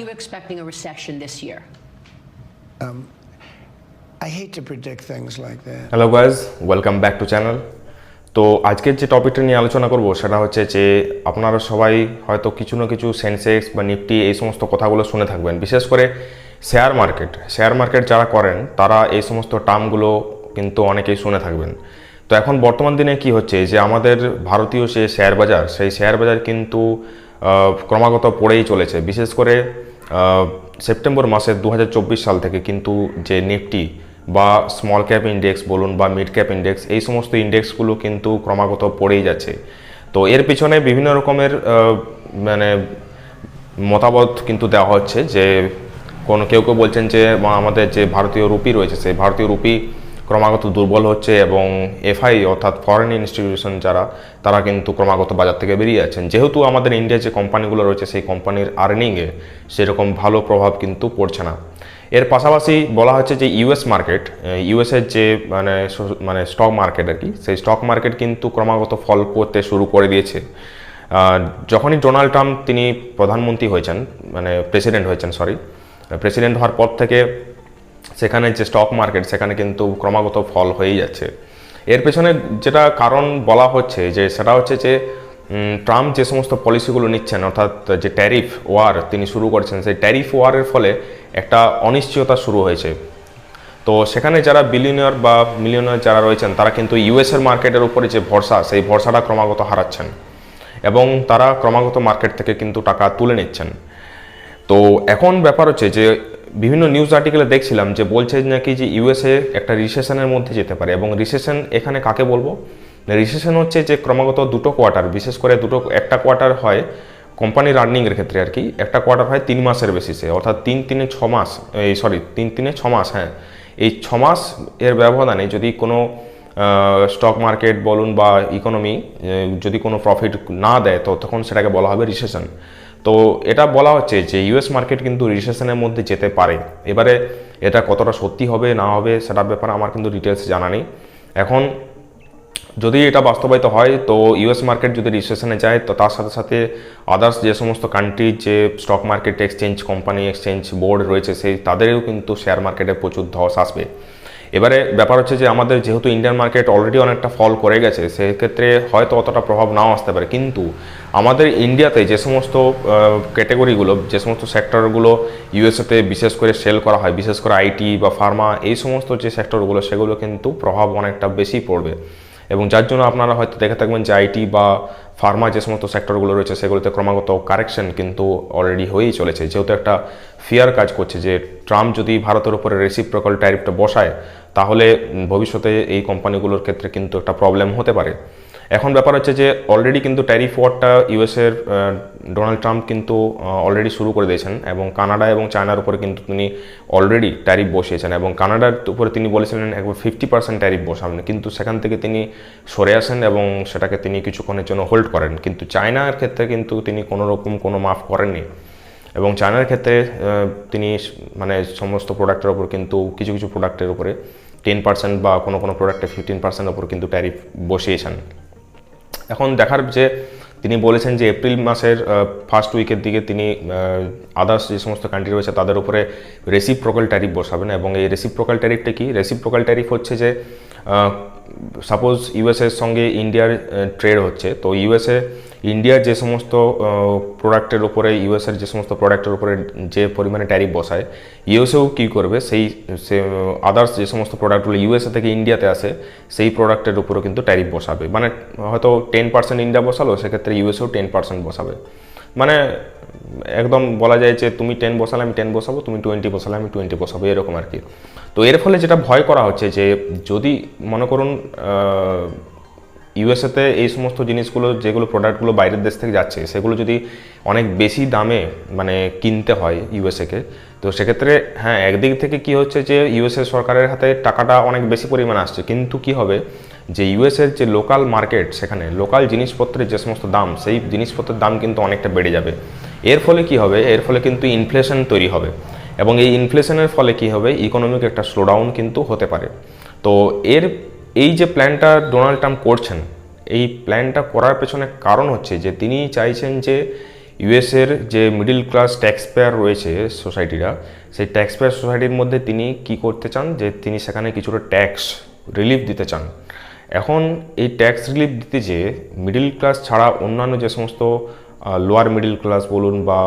you expecting a recession this year? Um, I hate to predict things like that. Hello guys welcome back to channel তো আজকের যে টপিকটা নিয়ে আলোচনা করব সেটা হচ্ছে যে আপনারা সবাই হয়তো কিছু না কিছু সেন্সেক্স বা নিফটি এই সমস্ত কথাগুলো শুনে থাকবেন। বিশেষ করে শেয়ার মার্কেট শেয়ার মার্কেট যারা করেন তারা এই সমস্ত টার্মগুলো কিন্তু অনেকেই শুনে থাকবেন। তো এখন বর্তমান দিনে কি হচ্ছে? যে আমাদের ভারতীয় যে শেয়ার বাজার সেই শেয়ার বাজার কিন্তু ক্রমাগত পড়েই চলেছে। বিশেষ করে সেপ্টেম্বর মাসের দু হাজার চব্বিশ সাল থেকে কিন্তু যে নিফটি বা স্মল ক্যাপ ইন্ডেক্স বলুন বা মিড ক্যাপ ইন্ডেক্স এই সমস্ত ইন্ডেক্সগুলো কিন্তু ক্রমাগত পড়েই যাচ্ছে। তো এর পিছনে বিভিন্ন রকমের মানে মতামত কিন্তু দেওয়া হচ্ছে যে, কোনো কেউ কেউ বলছেন যে আমাদের যে ভারতীয় রুপি রয়েছে, সেই ভারতীয় রুপি ক্রমাগত দুর্বল হচ্ছে এবং এফআই অর্থাৎ ফরেন ইনস্টিটিউশন যারা, তারা কিন্তু ক্রমাগত বাজার থেকে বেরিয়ে যাচ্ছেন। যেহেতু আমাদের ইন্ডিয়ার যে কোম্পানিগুলো রয়েছে, সেই কোম্পানির আর্নিংয়ে সেরকম ভালো প্রভাব কিন্তু পড়ছে না। এর পাশাপাশি বলা হচ্ছে যে ইউএস মার্কেট ইউএসের যে মানে মানে স্টক মার্কেট আর কি, সেই স্টক মার্কেট কিন্তু ক্রমাগত ফল করতে শুরু করে দিয়েছে। যখনই ডোনাল্ড ট্রাম্প তিনি প্রধানমন্ত্রী হয়েছেন মানে প্রেসিডেন্ট হয়েছেন সরি প্রেসিডেন্ট হওয়ার পর থেকে সেখানে যে স্টক মার্কেট সেখানে কিন্তু ক্রমাগত ফল হয়েই যাচ্ছে। এর পেছনে যেটা কারণ বলা হচ্ছে যে, সেটা হচ্ছে যে ট্রাম্প যে সমস্ত পলিসিগুলো নিচ্ছেন, অর্থাৎ যে ট্যারিফ ওয়ার তিনি শুরু করেছেন, সেই ট্যারিফ ওয়ারের ফলে একটা অনিশ্চয়তা শুরু হয়েছে। তো সেখানে যারা বিলিয়নিয়ার বা মিলিয়নিয়ার যারা রয়েছেন, তারা কিন্তু ইউএসের মার্কেটের উপরে যে ভরসা, সেই ভরসাটা ক্রমাগত হারাচ্ছেন। এবং তারা ক্রমাগত মার্কেট থেকে কিন্তু টাকা তুলে নিচ্ছেন। তো এখন ব্যাপার হচ্ছে যে বিভিন্ন নিউজ আর্টিকেলে দেখছিলাম যে বলছে নাকি যে ইউএসএ একটা রিসেশনের মধ্যে যেতে পারে এবং রিসেশন এখানে কাকে বলব? রিসেশন হচ্ছে যে ক্রমাগত দুটো কোয়ার্টার বিশেষ করে দুটো, একটা কোয়ার্টার হয় কোম্পানির আর্নিংয়ের ক্ষেত্রে আর কি একটা কোয়ার্টার হয় তিন মাসের বেসিসে অর্থাৎ তিন তিনে ছ মাস, এই সরি তিন তিনে ছ মাস হ্যাঁ। এই ছ মাস এর ব্যবধানে যদি কোনো স্টক মার্কেট বলুন বা ইকোনমি যদি কোনো প্রফিট না দেয়, তো তখন সেটাকে বলা হবে রিসেশন তো এটা বলা হচ্ছে যে ইউএস মার্কেট কিন্তু রিসেশনের মধ্যে যেতে পারে। এবারে এটা কতটা সত্যি হবে, না হবে সেটার ব্যাপারে আমার কিন্তু ডিটেলস জানা নেই। এখন যদি এটা বাস্তবায়িত হয়, তো ইউএস মার্কেট যদি রিসেশনে যায়, তো তার সাথে সাথে আদার্স যে সমস্ত কান্ট্রির যে stock market exchange company exchange board রয়েছে, সেই তাদেরও কিন্তু শেয়ার মার্কেটে প্রচুর ধস আসবে। এবারে ব্যাপার হচ্ছে যে আমাদের যেহেতু ইন্ডিয়ান মার্কেট অলরেডি অনেকটা ফল করে গেছে, সেক্ষেত্রে হয়তো অতটা প্রভাব নাও আসতে পারে। কিন্তু আমাদের ইন্ডিয়াতে যে সমস্ত ক্যাটেগরিগুলো যে সমস্ত সেক্টরগুলো ইউএসএতে বিশেষ করে সেল করা হয়, বিশেষ করে আইটি বা ফার্মা এই সমস্ত যে সেক্টরগুলো সেগুলো কিন্তু প্রভাব অনেকটা বেশি পড়বে। এবং যার জন্য আপনারা হয়তো দেখে থাকবেন যে আইটি বা ফার্মা যে সমস্ত সেক্টরগুলো রয়েছে, সেগুলোতে ক্রমাগত কারেকশন কিন্তু অলরেডি হয়েই চলেছে। যেহেতু একটা ফিয়ার কাজ করছে যে ট্রাম্প যদি ভারতের উপরে রেসিপ্রোকাল ট্যারিফটা বসায় তাহলে ভবিষ্যতে এই কোম্পানিগুলোর ক্ষেত্রে কিন্তু একটা প্রবলেম হতে পারে। এখন ব্যাপার হচ্ছে যে অলরেডি কিন্তু ট্যারিফ ওয়ারটা ইউএসের ডোনাল্ড ট্রাম্প কিন্তু অলরেডি শুরু করে দিয়েছেন এবং কানাডা এবং চায়নার উপরে কিন্তু তিনি অলরেডি ট্যারিফ বসিয়েছেন এবং কানাডার উপরে তিনি বলেছিলেন একবার ফিফটি পার্সেন্ট ট্যারিফ বসাবেন। কিন্তু সেখান থেকে তিনি সরে আসেন এবং সেটাকে তিনি কিছুক্ষণের জন্য হোল্ড করেন। কিন্তু চায়নার ক্ষেত্রে কিন্তু তিনি কোনো রকম কোনো মাফ করেননি। এবং চায়নার ক্ষেত্রে তিনি মানে সমস্ত প্রোডাক্টের ওপর কিন্তু কিছু কিছু প্রোডাক্টের উপরে টেন পার্সেন্ট বা কোনো কোনো প্রোডাক্টে ফিফটিন পার্সেন্ট ওপর কিন্তু ট্যারিফ বসিয়েছেন। এখন দেখার যে তিনি বলেছেন যে এপ্রিল মাসের ফার্স্ট উইকের দিকে তিনি আদার্স যে সমস্ত কান্ট্রি রয়েছে তাদের উপরে রেসিপ্রোকাল ট্যারিফ বসাবেন এবং এই রেসিপ্রোকাল ট্যারিফটা কি? রেসিপ্রোকাল ট্যারিফ হচ্ছে যে সাপোজ ইউএসএর সঙ্গে ইন্ডিয়ার ট্রেড হচ্ছে, তো ইউএসএ ইন্ডিয়ার যে সমস্ত প্রোডাক্টের উপরে ইউএসের যে সমস্ত প্রোডাক্টের উপরে যে পরিমাণে ট্যারিফ বসায় ইউএসএও কী করবে? সেই, সে আদার্স যে সমস্ত প্রোডাক্টগুলো ইউএসএ থেকে ইন্ডিয়াতে আসে, সেই প্রোডাক্টের উপরেও কিন্তু ট্যারিফ বসাবে। মানে হয়তো টেন পার্সেন্ট ইন্ডিয়া বসালো, সেক্ষেত্রে ইউএসএও টেন পার্সেন্ট বসাবে। মানে একদম বলা যায় যে তুমি টেন বসালে আমি টেন বসাবো, তুমি টোয়েন্টি বসালে আমি টোয়েন্টি বসাবো, এরকম আর কি তো এর ফলে যেটা ভয় করা হচ্ছে যে যদি মনে করুন ইউএসএতে এই সমস্ত জিনিসগুলো, যেগুলো প্রোডাক্টগুলো বাইরের দেশ থেকে যাচ্ছে, সেগুলো যদি অনেক বেশি দামে মানে কিনতে হয় ইউএসএকে তো সেক্ষেত্রে হ্যাঁ একদিক থেকে কি হচ্ছে যে ইউএসএ সরকারের হাতে টাকাটা অনেক বেশি পরিমাণে আসছে। কিন্তু কি হবে? যে ইউএসের যে লোকাল মার্কেট সেখানে লোকাল জিনিসপত্রের যে সমস্ত দাম, সেই জিনিসপত্রের দাম কিন্তু অনেকটা বেড়ে যাবে। এর ফলে কি হবে? এর ফলে কিন্তু ইনফ্লেশন তৈরি হবে। এবং এই ইনফ্লেশনের ফলে কি হবে? ইকোনমিক একটা স্লোডাউন কিন্তু হতে পারে। তো এর, এই যে প্ল্যানটা ডোনাল্ড ট্রাম্প করছেন, এই প্ল্যানটা করার পেছনে কারণ হচ্ছে যে, তিনি চাইছেন যে ইউএসের যে মিডিল ক্লাস ট্যাক্স পেয়ার রয়েছে সোসাইটিরা সেই ট্যাক্স পেয়ার সোসাইটির মধ্যে তিনি কি করতে চান? যে তিনি সেখানে কিছুটা ট্যাক্স রিলিফ দিতে চান। এখন এই ট্যাক্স রিলিফ দিতে যে মিডিল ক্লাস ছাড়া অন্যান্য যে সমস্ত লোয়ার মিডিল ক্লাস বলুন বা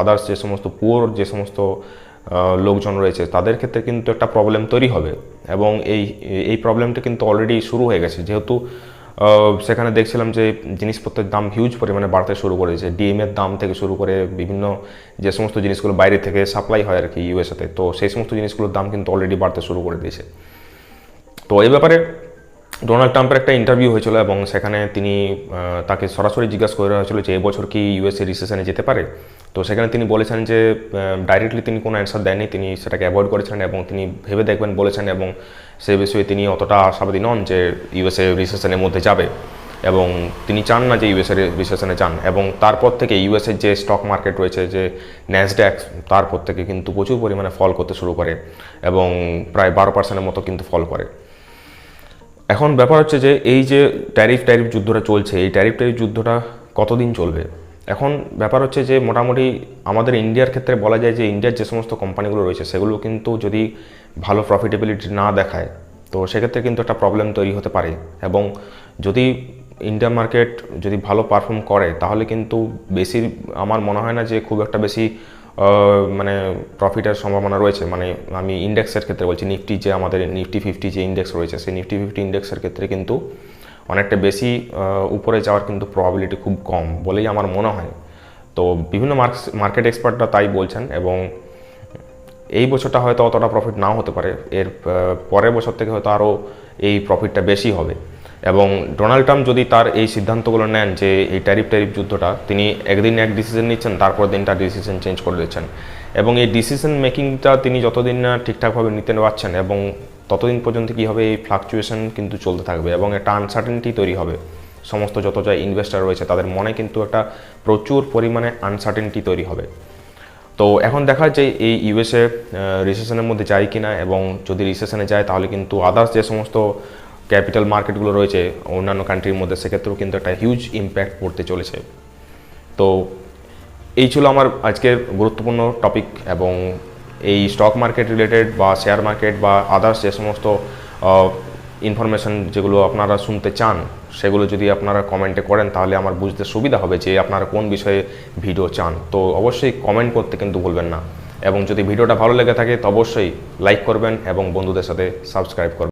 আদার্স যে সমস্ত পুয়ার যে সমস্ত লোকজন রয়েছে, তাদের ক্ষেত্রে কিন্তু একটা প্রবলেম তৈরি হবে। এবং এই এই প্রবলেমটা কিন্তু অলরেডি শুরু হয়ে গেছে। যেহেতু সেখানে দেখছিলাম যে জিনিসপত্রের দাম হিউজ পরিমাণে বাড়তে শুরু করেছে ডিএম এর দাম থেকে শুরু করে বিভিন্ন যে সমস্ত জিনিসগুলো বাইরে থেকে সাপ্লাই হয় আর কি ইউএসএতে তো সেই সমস্ত জিনিসগুলোর দাম কিন্তু অলরেডি বাড়তে শুরু করে দিয়েছে। তো এই ব্যাপারে ডোনাল্ড ট্রাম্পের একটা ইন্টারভিউ হয়েছিল এবং সেখানে তিনি তাকে সরাসরি জিজ্ঞাসা করে হয়েছিল যে এবছর কি ইউএসএ রিসেশনে যেতে পারে? তো সেখানে তিনি বলেছেন যে ডাইরেক্টলি তিনি কোনো অ্যান্সার দেননি। তিনি সেটাকে অ্যাভয়েড করেছেন এবং তিনি ভেবে দেখবেন বলেছেন এবং সে বিষয়ে তিনি অতটা আশাবাদী নন যে ইউএসএ রিসেশনের মধ্যে যাবে। এবং তিনি চান না যে ইউএসএ রিসেশনে যান। এবং তারপর থেকে ইউএসএর যে স্টক মার্কেট রয়েছে, যে ন্যাসড্যাক তারপর থেকে কিন্তু প্রচুর পরিমাণে ফল করতে শুরু করে এবং প্রায় বারো পার্সেন্টের মতো কিন্তু ফল করে। এখন ব্যাপার হচ্ছে যে এই যে ট্যারিফ ট্যারিফ যুদ্ধটা চলছে, এই ট্যারিফ ট্যারিফ যুদ্ধটা কতদিন চলবে? এখন ব্যাপার হচ্ছে যে মোটামুটি আমাদের ইন্ডিয়ার ক্ষেত্রে বলা যায় যে ইন্ডিয়ার যে সমস্ত কোম্পানিগুলো রয়েছে, সেগুলো কিন্তু যদি ভালো প্রফিটেবিলিটি না দেখায়, তো সেক্ষেত্রে কিন্তু একটা প্রবলেম তৈরি হতে পারে। এবং যদি ইন্ডিয়ান মার্কেট যদি ভালো পারফর্ম করে, তাহলে কিন্তু বেশি, আমার মনে হয় না যে খুব একটা বেশি মানে প্রফিটের সম্ভাবনা রয়েছে। মানে আমি ইন্ডেক্সের ক্ষেত্রে বলছি নিফটি যে আমাদের নিফটি ফিফটি যে ইন্ডেক্স রয়েছে, সেই নিফটি ফিফটি ইন্ডেক্সের ক্ষেত্রে কিন্তু অনেকটা বেশি উপরে যাওয়ার কিন্তু প্রবাবিলিটি খুব কম বলেই আমার মনে হয়। তো বিভিন্ন মার্কেট এক্সপার্টরা তাই বলছেন এবং এই বছরটা হয়তো অতটা প্রফিট নাও হতে পারে। এর পরের বছর থেকে হয়তো আরও এই প্রফিটটা বেশি হবে। এবং ডোনাল্ড ট্রাম্প যদি তার এই সিদ্ধান্তগুলো নেন যে এই ট্যারিফ ট্যারিফ যুদ্ধটা, তিনি একদিন এক ডিসিশন নিচ্ছেন, তারপর দিন তার ডিসিশন চেঞ্জ করে দিচ্ছেন। এবং এই ডিসিশন মেকিংটা তিনি যতদিন না ঠিকঠাকভাবে নিতে পারছেন এবং ততদিন পর্যন্ত কী হবে, এই ফ্লাকচুয়েশন কিন্তু চলতে থাকবে এবং একটা আনসার্টেনটি তৈরি হবে। সমস্ত যত যা ইনভেস্টার রয়েছে, তাদের মনে কিন্তু একটা প্রচুর পরিমাণে আনসার্টেনটি তৈরি হবে। তো এখন দেখা যে এই ইউএসএ রিসেশনের মধ্যে যায় কিনা এবং যদি রিসেশনে যায়, তাহলে কিন্তু আদার্স যে সমস্ত ক্যাপিটাল মার্কেটগুলো রয়েছে, অন্যান্য কান্ট্রির মধ্যে, সেক্ষেত্রেও কিন্তু একটা হিউজ ইম্প্যাক্ট পড়তে চলেছে। তো এই ছিল আমার আজকের গুরুত্বপূর্ণ টপিক এবং এই স্টক মার্কেট রিলেটেড বা শেয়ার মার্কেট বা আদার্স যে সমস্ত ইনফরমেশন যেগুলো আপনারা শুনতে চান, সেগুলো যদি আপনারা কমেন্টে করেন, তাহলে আমার বুঝতে সুবিধা হবে যে আপনারা কোন বিষয়ে ভিডিও চান। তো অবশ্যই কমেন্ট করতে কিন্তু ভুলবেন না। এবং যদি ভিডিওটা ভালো লেগে থাকে, তো অবশ্যই লাইক করবেন এবং বন্ধুদের সাথে সাবস্ক্রাইব করবেন।